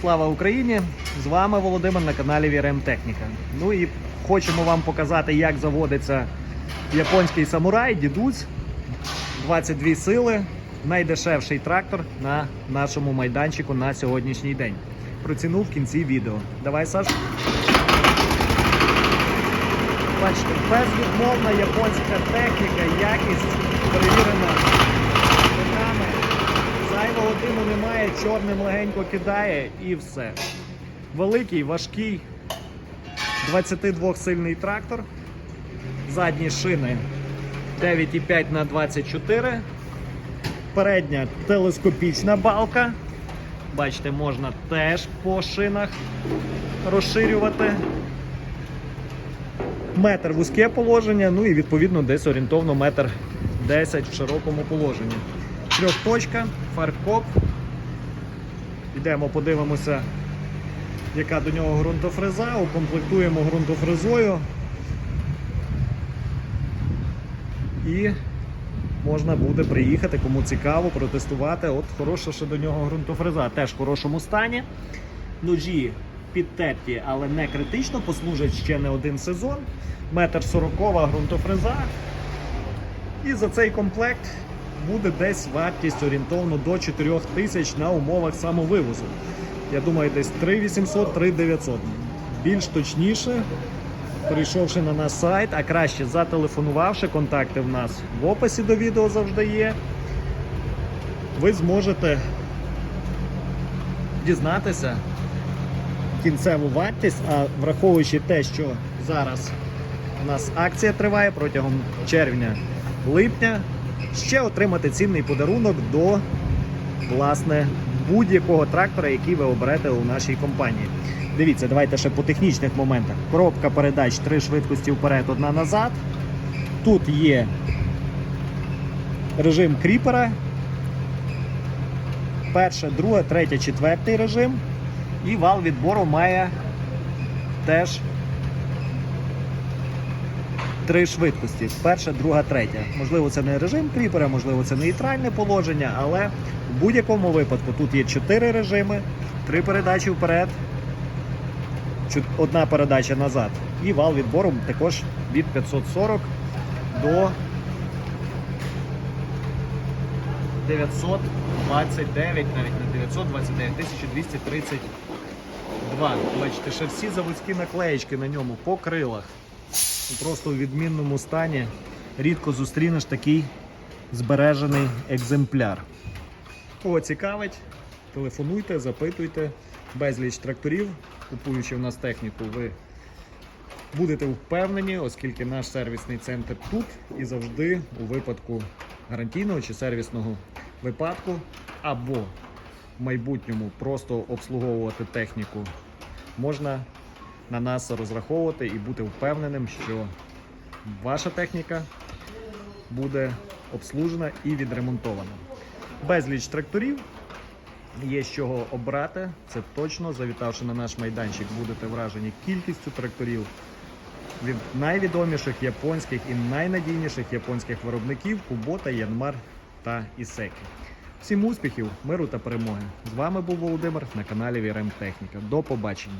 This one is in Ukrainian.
Слава Україні! З вами Володимир на каналі VRM Техніка. Ну і хочемо вам показати, як заводиться японський самурай, дідусь, 22 сили, найдешевший трактор на нашому майданчику на сьогоднішній день. Про ціну в кінці відео. Давай, Саш. Бачите, безвідмовна японська техніка, якість перевірена. Зайвого диму немає, чорним легенько кидає і все. Великий, важкий 22-сильний трактор. Задні шини 9,5 на 24. Передня телескопічна балка. Бачите, можна теж по шинах розширювати. Метр вузьке положення, ну і відповідно десь орієнтовно метр 10 в широкому положенні. Трьохточка, фаркоп. Йдемо, подивимося, яка до нього ґрунтофреза, укомплектуємо ґрунтофрезою. І можна буде приїхати, кому цікаво, протестувати. От хороша ще до нього ґрунтофреза. Теж в хорошому стані. Ножі підтерті, але не критично, послужать ще не один сезон. Метр сорокова ґрунтофреза. І за цей комплект буде десь вартість орієнтовно до 4 тисяч на умовах самовивозу. Я думаю, десь 3800 3900 Більш точніше, прийшовши на наш сайт, а краще зателефонувавши, контакти в нас в описі до відео завжди є. Ви зможете дізнатися кінцеву вартість, а враховуючи те, що зараз у нас акція триває протягом червня-липня, ще отримати цінний подарунок до власне будь-якого трактора, який ви оберете у нашій компанії. Дивіться, давайте ще по технічних моментах. Коробка передач три швидкості вперед, одна назад. Тут є режим кріпера. Перше, друге, третє, четвертий режим. І вал відбору має теж три швидкості: перша, друга, третя. Можливо, це не режим кріпера, можливо, це нейтральне положення, але в будь-якому випадку тут є чотири режими, три передачі вперед, одна передача назад. І вал відбору також від 540 до 929, навіть не 929, 1232. Бачите, ще всі заводські наклеєчки на ньому по крилах. Просто у відмінному стані. Рідко зустрінеш такий збережений екземпляр. Кого цікавить, телефонуйте, запитуйте. Безліч тракторів, купуючи в нас техніку, ви будете впевнені, оскільки наш сервісний центр тут і завжди у випадку гарантійного чи сервісного випадку, або в майбутньому просто обслуговувати техніку можна на нас розраховувати і бути впевненим, що ваша техніка буде обслужена і відремонтована. Безліч тракторів. Є з чого обрати, це точно. Завітавши на наш майданчик, будете вражені кількістю тракторів від найвідоміших японських і найнадійніших японських виробників Кубота, Янмар та Ісекі. Всім успіхів, миру та перемоги! З вами був Володимир на каналі VRM Техніка. До побачення!